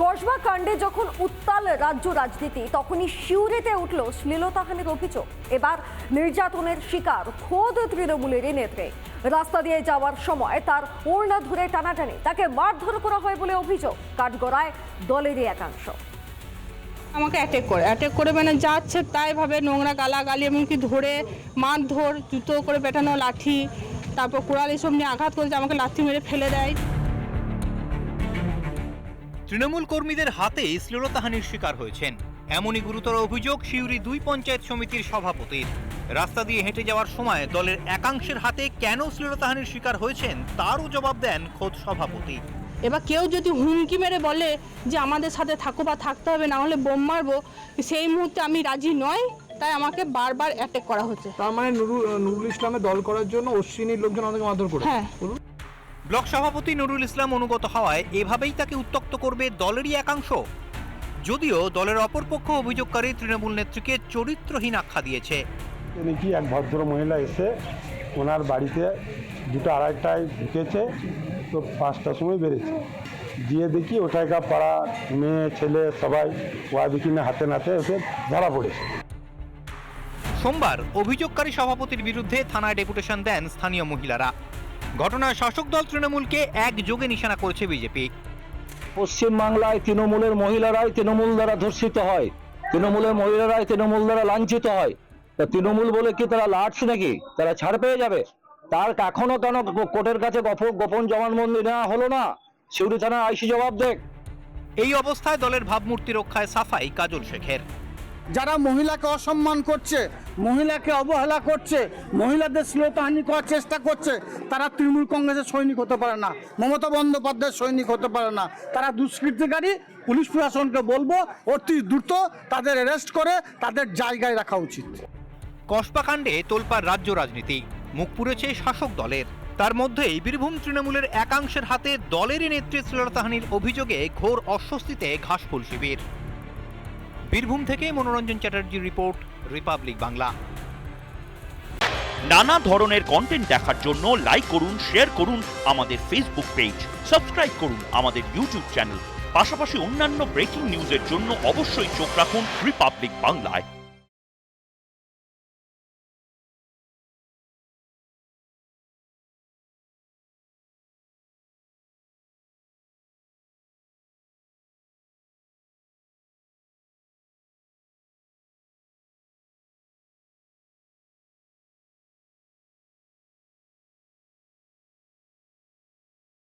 কসবা কাণ্ডে যখন উত্তাল রাজ্য রাজনীতি, তখনই শিউরেতে উঠল শ্লীলতাহানির অভিযোগ। এবার নির্যাতনের শিকার খোদ তৃণমূলেরই নেত্রে। রাস্তা দিয়ে যাওয়ার সময় তার ওড়না ধরে টানাটানি, তাকে মারধর করা হয় বলে অভিযোগ। কাঠগড়ায় দলেরই একাংশ। আমাকে অ্যাটেক করে। অ্যাটেক করে মানে যাচ্ছে, তাই ভাবে নোংরা গালাগালি এমনকি ধরে মারধর, জুতো করে পেটানো লাঠি, তারপর কোড়াল এসব নিয়ে আঘাত করেছে, আমাকে লাঠি মেরে ফেলে দেয়। তৃণমূল কর্মীদের হাতে শ্লীলতাহানির শিকার হয়েছেন। এমনই গুরুতর অভিযোগ সিউড়ি দুই পঞ্চায়েত সমিতির সভাপতির। রাস্তা দিয়ে হেঁটে যাওয়ার সময় দলের একাংশের হাতে কেন শ্লীলতাহানির শিকার হয়েছেন তারও জবাব দেন খোদ সভাপতি। এবার কেউ যদি হুমকি মেরে বলে যে আমাদের সাথে থাকো বা থাকতে হবে না হলে বোম মারবো সেই মুহূর্তে আমি রাজি নয় তাই আমাকে বারবার অ্যাটেক করা হচ্ছে। তার মানে নুরুল ইসলামের দল করার জন্য অশ্বিনীর লোকজন আমাদেরকে মারধর করে হ্যাঁ। বলুন। ব্লক সভাপতি নুরুল ইসলাম অনুগত হওয়ায় এভাবেই তাকে উত্তক্ত করবে দলেরই একাংশ। যদিও দলের অপরপক্ষ অভিযোগকারী তৃণমূল নেত্রীকে চরিত্রহীন আখ্যা দিয়েছে। নাকি এক ভদ্র মহিলা এসে ওনার বাড়িতে দুটো আড়াইটায় ঢুকেছে তো পাঁচটার সময় বেড়েছে দিয়ে দেখি ওটাইকা পাড়া মেয়ে ছেলে সবাই ওয়া দেখি না হাতে নাতে এসে ধরা পড়েছে। সোমবার অভিযোগকারী সভাপতির বিরুদ্ধে থানায় ডেপুটেশন দেন স্থানীয় মহিলারা। ঘটনায় শাসক দল তৃণমূলকে একযোগে নিশানা করেছে বিজেপি। পশ্চিমবাংলায় তৃণমূলের মহিলারাই তৃণমূল দ্বারা ধর্ষিত হয়। তৃণমূলের মহিলারাই তৃণমূল দ্বারা লাঞ্ছিত হয়। তা তৃণমূল বলে কি তারা লাটস নাকি? তারা ছাড় পেয়ে যাবে? তার এখনও কেন কোর্টের কাছে গপ- গোপন জবানবন্দি নেওয়া হলো না? সিউড়ি থানার আইসি জবাব দেখ। এই অবস্থায় দলের ভাবমূর্তি রক্ষায় সাফাই কাজল শেখের। যারা মহিলাকে অসম্মান করছে, মহিলাকে অবহেলা করছে, মহিলাদের শ্লীলতাহানি করার চেষ্টা করছে, তারা তৃণমূল কংগ্রেসের সৈনিক হতে পারে না, মমতা বন্দ্যোপাধ্যায়ের সৈনিক হতে পারে না। তারা দুষ্কৃতিকারী পুলিশ প্রশাসনকে বলব, অতি দ্রুত তাদের অ্যারেস্ট করে, তাদের জায়গায় রাখা উচিত। কসবাকাণ্ডে তোলপাড় রাজ্য রাজনীতি, মুখ পুড়েছে শাসক দলের। তার মধ্যেই বীরভূম তৃণমূলের একাংশের হাতে দলেরই নেত্রী শ্লীলতাহানির অভিযোগে ঘোর অস্বস্তিতে ঘাসফুল শিবির। বীরভূম থেকে মনোরঞ্জন চ্যাটার্জির রিপোর্ট, রিপাবলিক বাংলা। নানা ধরনের কন্টেন্ট দেখার জন্য লাইক করুন শেয়ার করুন আমাদের ফেসবুক পেজ সাবস্ক্রাইব করুন আমাদের ইউটিউব চ্যানেল পাশাপাশি অন্যান্য ব্রেকিং নিউজের জন্য অবশ্যই চোখ রাখুন রিপাবলিক বাংলায়